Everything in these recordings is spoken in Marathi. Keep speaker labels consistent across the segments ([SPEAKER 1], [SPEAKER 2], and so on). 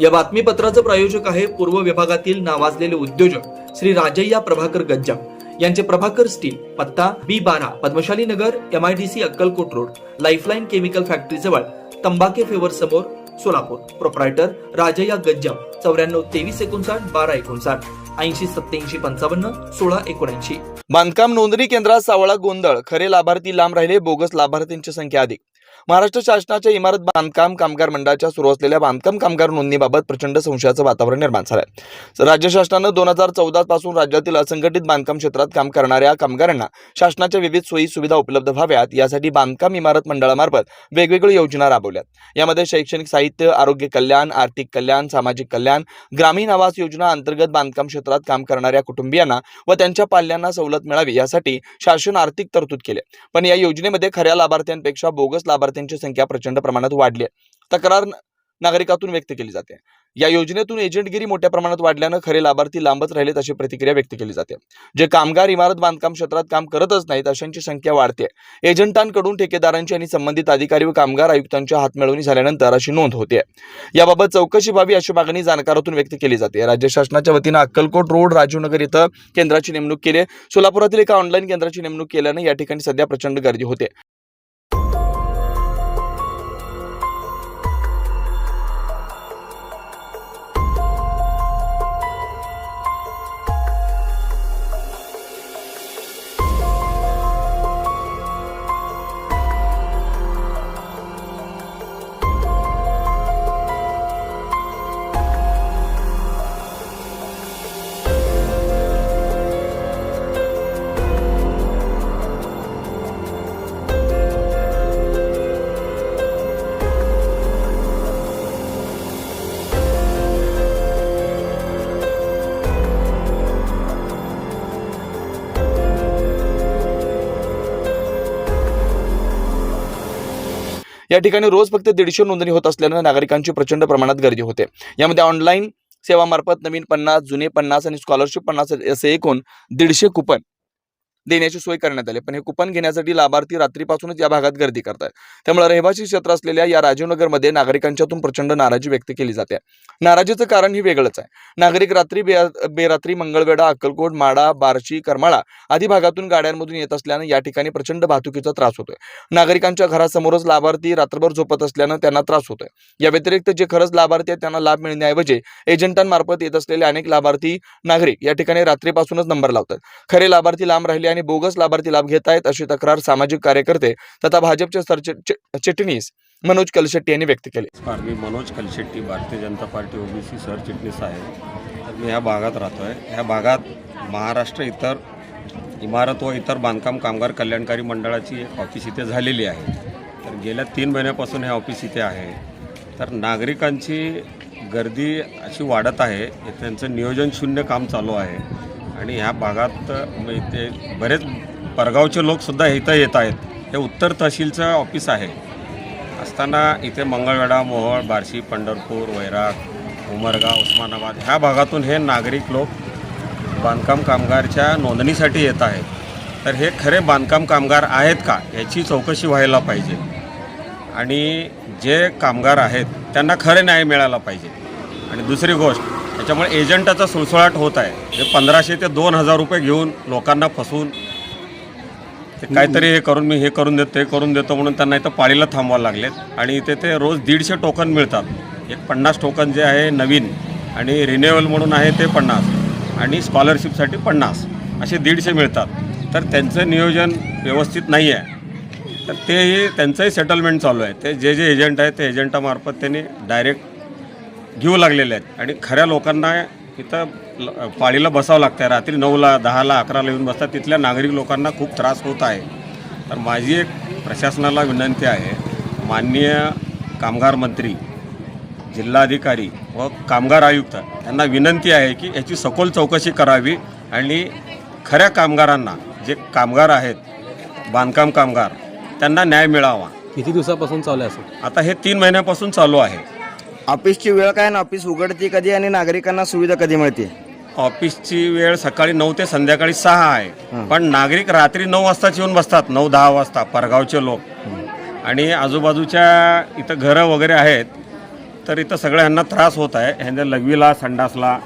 [SPEAKER 1] या बातमीपत्राचं प्रायोजक आहे पूर्व विभागातील नावाजलेले उद्योजक श्री राजय्या प्रभाकर गज्जा यांचे प्रभाकर स्टील पत्ता बी बारा Padmashali Nagar M I D C Akkalkot road lifeline chemical factory जवळ तंबाके फेवर समोर सोलापूर. प्रोप्रायटर राजय्या गज्जा चौऱ्याण्णव तेवीस एकोणसाठ बारा एकोणसाठ ऐंशी सत्याऐंशी पंचावन्न सोळा एकोणऐंशी. बांधकाम नोंदणी केंद्रात सावळा गोंधळ खरे लाभार्थी लांब राहिले बोगस लाभार्थींची संख्या अधिक. महाराष्ट्र शासनाच्या इमारत बांधकाम कामगार मंडळाच्या सुरू असलेल्या बांधकाम कामगार नोंदणीबाबत प्रचंड संशयाचं वातावरण निर्माण झालं आहे राज्य शासनानं दोन हजार चौदा पासून राज्यातील असंघटित बांधकाम क्षेत्रात काम करणाऱ्या कामगारांना शासनाच्या विविध सोयी सुविधा उपलब्ध व्हाव्यात यासाठी बांधकाम इमारत मंडळामार्फत वेगवेगळ्या योजना राबवल्यात. यामध्ये शैक्षणिक साहित्य आरोग्य कल्याण आर्थिक कल्याण सामाजिक कल्याण ग्रामीण आवास योजना अंतर्गत बांधकाम क्षेत्रात काम करणाऱ्या कुटुंबियांना व त्यांच्या पाल्यांना सवलत मिळावी यासाठी शासन आर्थिक तरतूद केले पण या योजनेमध्ये खऱ्या लाभार्थ्यांपेक्षा बोगस लाभार्थी लाभार्थ्यांची संख्या प्रचंड प्रमाणात वाढली आहे. तक्रार नागरिकातून व्यक्त केली जाते. या योजनेतून एजंटगिरी मोठ्या प्रमाणात वाढल्यानं खरे लाभार्थी लांबच राहिलेत अशी प्रतिक्रिया व्यक्त केली जाते. जे कामगार इमारत बांधकाम क्षेत्रात काम करतच नाहीत अशांची संख्या वाढते. एजंटांकडून ठेकेदारांची आणि संबंधित अधिकारी व कामगार आयुक्तांच्या हातमिळवणी झाल्यानंतर अशी नोंद होते. याबाबत चौकशी व्हावी अशी मागणी जाणकारातून व्यक्त केली जाते. राज्य शासनाच्या वतीनं अक्कलकोट रोड राजीवनगर इथं केंद्राची नेमणूक केली सोलापुरातील एका ऑनलाईन केंद्राची नेमणूक केल्यानं या ठिकाणी सध्या प्रचंड गर्दी होते. या ठिकाणी रोज फक्त दीडशे नोंदणी होत असल्यानं नागरिकांची प्रचंड प्रमाणात गर्दी होते. यामध्ये ऑनलाईन सेवामार्फत नवीन पन्नास जुने पन्नास आणि स्कॉलरशिप पन्नास असे एकूण दीडशे कुपन देण्याची सोय करण्यात आली. पण हे कुपन घेण्यासाठी लाभार्थी रात्रीपासूनच या भागात गर्दी करतात त्यामुळे रहिवासी क्षेत्र असलेल्या या राजीवनगरमध्ये नागरिकांच्यातून प्रचंड नाराजी व्यक्त केली जाते. नाराजीचं कारण ही वेगळंच आहे. नागरिक रात्री बे बेरात्री मंगळवेढा अक्कलकोट माडा बार्शी करमाळा आदी भागातून गाड्यांमधून येत असल्यानं या ठिकाणी प्रचंड वाहतुकीचा त्रास होतोय. नागरिकांच्या घरासमोरच लाभार्थी रात्रभर झोपत असल्यानं त्यांना त्रास होतोय. या व्यतिरिक्त जे खरंच लाभार्थी आहेत त्यांना लाभ मिळण्याऐवजी एजंटांमार्फत येत असलेले अनेक लाभार्थी नागरिक या ठिकाणी रात्रीपासूनच नंबर लावतात. खरे लाभार्थी लांब राहिले आणि बोगस लाभार्थी लाभ घेत आहेत अशी तक्रार सामाजिक कार्यकर्ते तथा भाजपचे सरचिटणीस मनोज कलशेट्टी यांनी व्यक्त केली.
[SPEAKER 2] मी मनोज कलशेट्टी भारतीय जनता पार्टी ओबीसी सरचिटणीस आहे मी ह्या भागात राहतो आहे ह्या भागात महाराष्ट्र इतर इमारत व इतर बांधकाम कामगार कल्याणकारी मंडळाची एक ऑफिस इथे झालेली आहे. तर गेल्या तीन महिन्यापासून हे ऑफिस इथे आहे. तर नागरिकांची गर्दी अशी वाढत आहे. त्यांचं नियोजन शून्य काम चालू आहे. आणि ह्या भागात ते इथे बरेच परगावचे लोकसुद्धा इथं येत आहेत. हे उत्तर तहसीलचं ऑफिस आहे. असताना इथे मंगळवेढा मोहोळ बार्शी पंढरपूर वैराग उमरगाव उस्मानाबाद ह्या भागातून हे नागरिक लोक बांधकाम कामगारच्या नोंदणीसाठी येत आहेत. तर हे खरे बांधकाम कामगार आहेत का याची चौकशी व्हायला पाहिजे. आणि जे कामगार आहेत त्यांना खरे न्याय मिळाला पाहिजे. आणि दुसरी गोष्ट त्याच्यामुळे एजंटाचा सुळसुळाट होत आहे. हे पंधराशे ते दोन हजार रुपये घेऊन लोकांना फसवून ते काहीतरी हे करून मी हे करून देतो ते करून देतो म्हणून त्यांना इथं पाळीला थांबवायला लागलेत. आणि इथे ते रोज दीडशे टोकन मिळतात. एक पन्नास टोकन जे आहे नवीन आणि रिन्युअल म्हणून आहे ते पन्नास आणि स्कॉलरशिपसाठी पन्नास असे दीडशे मिळतात. तर त्यांचं नियोजन व्यवस्थित नाही आहे तर तेही त्यांचंही सेटलमेंट चालू आहे. ते जे जे एजंट आहे ते एजंटामार्फत त्यांनी डायरेक्ट घेऊ लागलेले आहेत. आणि खऱ्या लोकांना इथं पाळीला बसावं लागतं आहे रात्री नऊला दहाला अकराला येऊन बसतात. तिथल्या नागरिक लोकांना खूप त्रास होत आहे. तर माझी एक प्रशासनाला विनंती आहे. माननीय कामगार मंत्री जिल्हाधिकारी व कामगार आयुक्त यांना विनंती आहे की याची सखोल चौकशी करावी आणि खऱ्या कामगारांना जे कामगार आहेत बांधकाम कामगार त्यांना न्याय मिळावा.
[SPEAKER 3] किती दिवसापासून चालू आहे असं?
[SPEAKER 2] आता हे तीन महिन्यापासून चालू आहे.
[SPEAKER 4] ऑफिसची वेळ काय ना ऑफिस उघडते कधी आणि नागरिकांना सुविधा कधी मिळते?
[SPEAKER 2] ऑफिसची वेळ सकाळी नऊ ते संध्याकाळी सहा आहे. पण नागरिक रात्री नऊ वाजताच येऊन बसतात. नऊ दहा वाजता परगावचे लोक. आणि आजूबाजूच्या इथं घरं वगैरे आहेत तर इथं सगळ्यांना त्रास होत आहे. ह्यांच्या लघवीला संडासला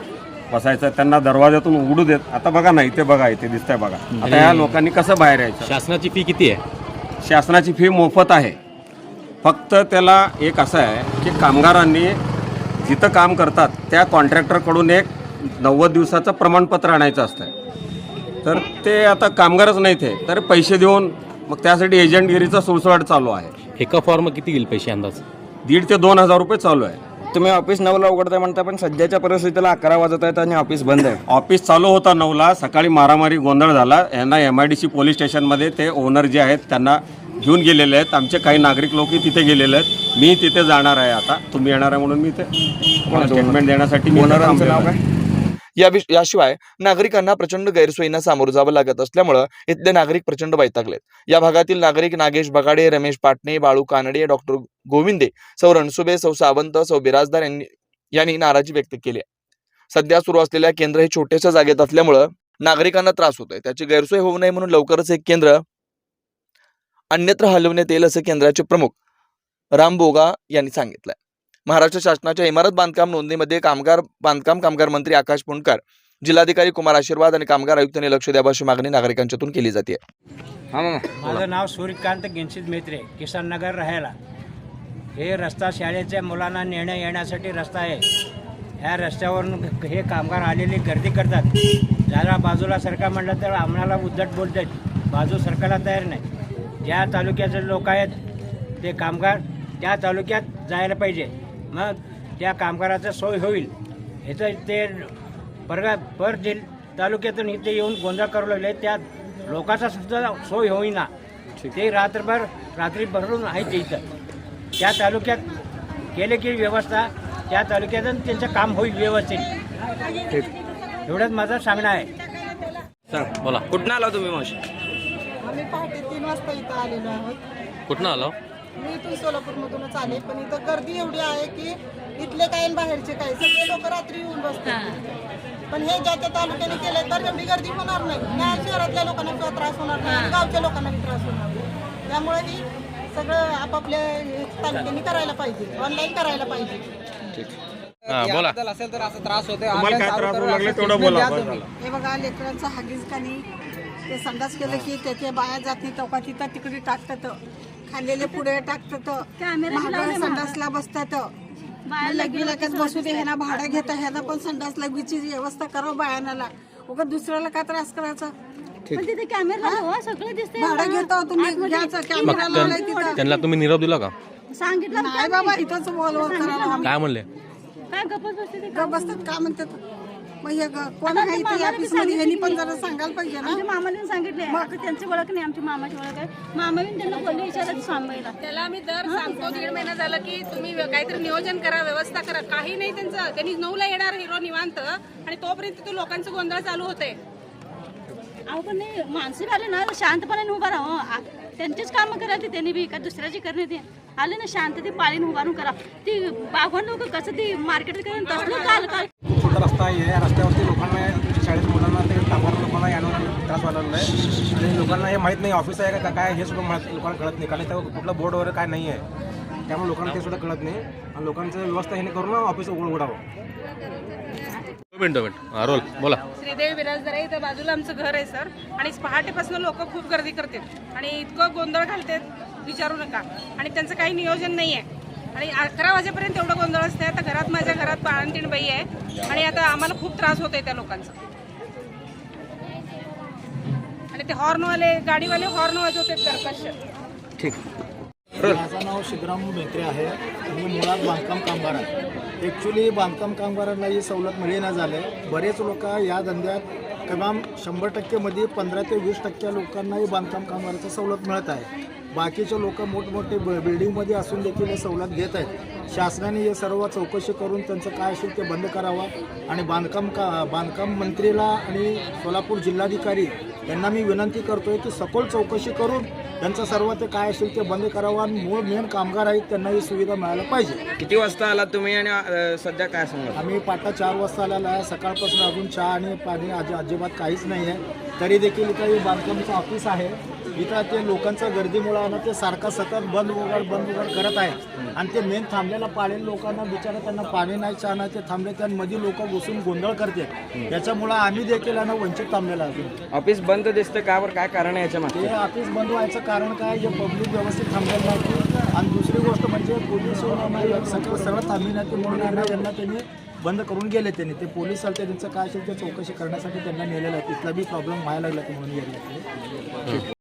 [SPEAKER 2] बसायचं त्यांना दरवाजातून उघडू देत. आता बघा ना इथे बघा इथे दिसतंय बघा. आता या लोकांनी कसं बाहेर यायचं?
[SPEAKER 3] शासनाची फी किती आहे?
[SPEAKER 2] शासनाची फी मोफत आहे. फक्त त्याला एक असं आहे की कामगारांनी जिथं काम करतात त्या कॉन्ट्रॅक्टरकडून एक नव्वद दिवसाचं प्रमाणपत्र आणायचं असतं तर ते आता कामगारच नाही ते तर पैसे देऊन मग त्यासाठी एजंटगिरीचा सुळसुळाट चालू आहे.
[SPEAKER 3] एका फॉर्म किती येईल पैसे अंदाज?
[SPEAKER 2] दीड ते दोन हजार रुपये चालू आहे.
[SPEAKER 4] तुम्ही ऑफिस नऊला उघडताय म्हणता पण सध्याच्या परिस्थितीला अकरा वाजत आहेत आणि ऑफिस बंद आहे.
[SPEAKER 2] ऑफिस चालू होता नऊला सकाळी मारामारी गोंधळ झाला. यांना M I D C police स्टेशनमध्ये ते ओनर जे आहेत त्यांना घेऊन गेलेले आहेत. आमचे काही नागरिक लोकही तिथे गेलेले आहेत. मी तिथे जाणार आहे आता. तुम्ही येणार आहे म्हणून मी ते स्टेटमेंट देण्यासाठी
[SPEAKER 4] ओनरांचं नाव. काय?
[SPEAKER 1] या याशिवाय नागरिकांना प्रचंड गैरसोयींना सामोरं जावं लागत असल्यामुळं इथले नागरिक प्रचंड वैतागलेत. या भागातील नागरिक नागेश बगाडे रमेश पाटणे बाळू कानडे डॉक्टर गोविंदे सौ रणसुबे सौ सावंत सौ बिराजदार यांनी यांनी नाराजी व्यक्त केली आहे. सध्या सुरू असलेल्या केंद्र हे छोट्याशा जागेत असल्यामुळं नागरिकांना त्रास होतोय. त्याची गैरसोय होऊ नये म्हणून लवकरच हे केंद्र अन्यत्र हलवण्यात येईल असं केंद्राचे प्रमुख राम बोगा यांनी सांगितलंय. महाराष्ट्र शासनाच्या इमारत बांधकाम नोंदणीमध्ये कामगार बांधकाम कामगार मंत्री आकाश पुणकर जिल्हाधिकारी कुमार आशीर्वाद आणि कामगार आयुक्तांनी लक्ष द्यावं अशी मागणी नागरिकांच्यातून केली जाते.
[SPEAKER 4] हा मामा.
[SPEAKER 5] माझं नाव सूर्यकांत गेनशीत मेत्रे किसन नगर राहायला. हे रस्ता शाळेच्या मुलांना नेण्या येण्यासाठी रस्ता आहे. ह्या रस्त्यावरून हे कामगार आलेले गर्दी करतात. जरा बाजूला सरकार म्हटलं तर आम्हाला उद्धट बोलतात. बाजू सरकारला तयार नाही. ज्या तालुक्याचे लोक आहेत ते कामगार त्या तालुक्यात जायला पाहिजे. मग त्या कामगाराचं सोय होईल. ह्याचं ते परगा पर जिल तालुक्यातून इथे येऊन गोंधळ करू लागले त्या लोकांचा सुद्धा सोय होईना. ते रात्रभर रात्री भरून आहे ते इथं. त्या तालुक्यात केले की व्यवस्था त्या तालुक्यात त्यांचं काम होईल व्यवस्थित. एवढंच माझं सांगणं आहे.
[SPEAKER 3] बोला.
[SPEAKER 4] कुठं आला तुम्ही मावशी?
[SPEAKER 6] आम्ही पहाटे तीन वाजता इथं आलेलो आहोत.
[SPEAKER 3] कुठनं आलो
[SPEAKER 6] मी इथून सोलापूरमधूनच आले पण इथं गर्दी एवढी आहे की इथले आणि बाहेरचे काही सगळे लोक रात्री येऊन बसतात. पण हे ज्या त्या तालुक्याने केले तर एवढी गर्दी होणार नाही. त्या शहरातल्या लोकांना सुद्धा त्रास होणार नाही गावच्या लोकांनाही त्रास होणार नाही. त्यामुळे ही सगळं आपापल्या तालुक्यांनी करायला पाहिजे ऑनलाईन करायला पाहिजे.
[SPEAKER 3] हां बोला.
[SPEAKER 2] तुम्हाला काय त्रास होऊ लागले तेवढं बोला बस झालं.
[SPEAKER 6] हे बघा लेकरांचं हागीज कानी ते संडास केलं की त्याच्या बाया जात नाही चौका तिथं तिकडे टाकतात. खाल्लेले पुढे टाकतात. महागड्या संडासला बसतात. लग्न लगेच बसू दे ह्यांना भाडं घेता ह्यांना पण संडास लघवीची व्यवस्था करा बायानाला उगा दुसऱ्याला काय त्रास करायचा?
[SPEAKER 7] हो?
[SPEAKER 6] भाडं घेता तुम्ही घ्यायचं कॅमेरा लावलाय तिथं.
[SPEAKER 3] त्यांना तुम्ही निरोप दिला का?
[SPEAKER 7] सांगितलं
[SPEAKER 6] नाही बाबा इथंच बोलवत करा
[SPEAKER 3] काय म्हणले?
[SPEAKER 7] काय गप्पच बसते ते
[SPEAKER 6] ग बसतात का म्हणतात? मग हे ग- कोण आहे इथे ऑफिसमध्ये? ह्यांनी पण जरा सांगायला पाहिजे ना.
[SPEAKER 7] आमच्या मामाने सांगितले आता त्यांची ओळख नाही आमची मामाची ओळख आहे. मामाने त्यांना बोलले
[SPEAKER 8] त्याला आम्ही दर सांगतो दीड महिना झालं की तुम्ही काहीतरी नियोजन करा व्यवस्था करा. काही नाही त्यांचं. त्यांनी नऊला येणार हिरो निवांत. आणि तोपर्यंत तो लोकांचं गोंधळ चालू होते
[SPEAKER 7] अहो पण नाही माणसं आले ना शांतपणे उभा राहा आ- त्यांचीच कामं करायची त्यांनी बी. का दुसऱ्याची करणे ते. आले ना शांत ते पाळीन उभारून करा. ती बागवान लोक कसं ती मार्केट करून तसलं काल काल
[SPEAKER 9] छोटा रस्ता आहे या रस्त्यावरती लोकांना शाळेत मुलांना ते कामगार लोकांना यायला त्रास व्हायला लागला आहे आणि लोकांना हे माहीत नाही ऑफिस आहे का काय हे सुद्धा माहित- लोकांना कळत नाही. कारण त्यावर कुठलं बोर्ड वगैरे काय नाही आहे. त्यामुळे लोकांना ते सुद्धा कळत नाही. आणि लोकांचं व्यवस्था ह्याने करून ऑफिस उघड उघडावं.
[SPEAKER 3] मिनिटं हां रोल बोला.
[SPEAKER 8] श्रीदेवी बिराजदार आहे इथं बाजूला आमचं घर आहे सर. आणि पहाटेपासून लोक खूप गर्दी करतात. आणि इतकं गोंधळ घालतात विचारू नका. आणि त्यांचं काही नियोजन नाही आहे. आणि अकरा वाजेपर्यंत एवढं गोंधळ असते आता घरात माझ्या घरात बाळंतीण बाई आहे. आणि आता आम्हाला खूप त्रास होतोय त्या लोकांचा. आणि ते हॉर्नवाले गाडीवाले हॉर्न वाजवतात कर्कश
[SPEAKER 9] माझं नाव शिवराम मेत्रे आहे. मी मुळात बांधकाम कामगार आहे. ॲक्च्युली बांधकाम कामगारांना ही सवलत मिळेना झाले बरेच लोक या धंद्यात कमाम शंभर टक्केमध्ये पंधरा ते वीस टक्के लोकांना ही बांधकाम कामगाराची सवलत मिळत आहे. बाकीचे लोक मोठमोठे ब बिल्डिंगमध्ये असून देखील हे सवलत घेत आहेत. शासनाने हे सर्व चौकशी करून त्यांचं काय असेल ते बंद करावं. आणि बांधकाम का बांधकाम मंत्रीला आणि सोलापूर जिल्हाधिकारी यांना मी विनंती करतोय की सखोल चौकशी करून त्यांचं सर्व ते काय असेल ते बंद करावं. आणि मूळ मेन कामगार आहेत त्यांना ही सुविधा मिळायला पाहिजे.
[SPEAKER 4] किती वाजता आलात तुम्ही आणि अं, सध्या काय सांगा
[SPEAKER 9] आम्ही पाटा चार वाजता आलेला आहे. सकाळपासून अजून चहा आणि पाणी अजि अजिबात काहीच नाही आहे. तरी देखील इथं हे बांधकामचं ऑफिस आहे. इथं ते लोकांचं गर्दीमुळं ना ते सारखं सतत बंद उघड बंद उघड करत आहे. आणि ते मेन थांबलेल्या पाळील लोकांना बिचारा त्यांना पाणी नाही चहा नाही ते थांबले त्यांमध्ये लोक घुसून गोंधळ करते. त्याच्यामुळं आम्ही देखील ना वंचित थांबलेला अजून
[SPEAKER 4] ऑफिस बंद दिसतं का बरं? काय कारण आहे याच्या
[SPEAKER 9] ते
[SPEAKER 4] मागे
[SPEAKER 9] ऑफिस बंद व्हायचं कारण काय? जे पब्लिक व्यवस्थित थांबलेलं नाही. आणि दुसरी गोष्ट म्हणजे पोलीस सगळं सगळं थांबविण्यात म्हणून आहे ना यांना त्यांनी बंद करून गेले त्यांनी. ते पोलीस आले त्यांचं काय असेल ते चौकशी करण्यासाठी त्यांना नेलेलं आहे. तिथला बी प्रॉब्लेम व्हायला लागला ते म्हणून गेले.